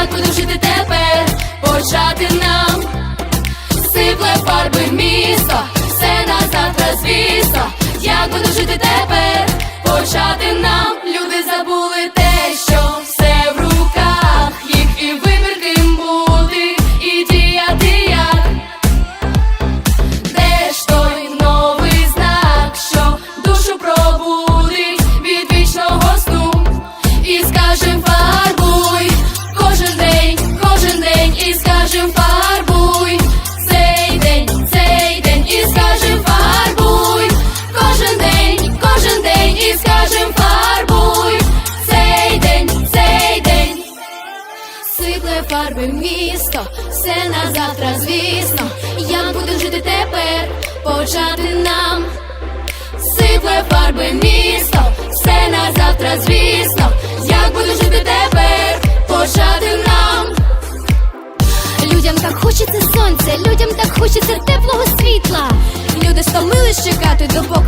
як буду тепер, почати нам сипле фарби міста. Фарби місто, все на звісно. Як буду жити тепер, почати нам. Сипле фарби місто, все на завтра, звісно. Як буду жити тепер, почати нам. Людям так хочеться сонця, людям так хочеться теплого світла. Люди стомились чекати, допоки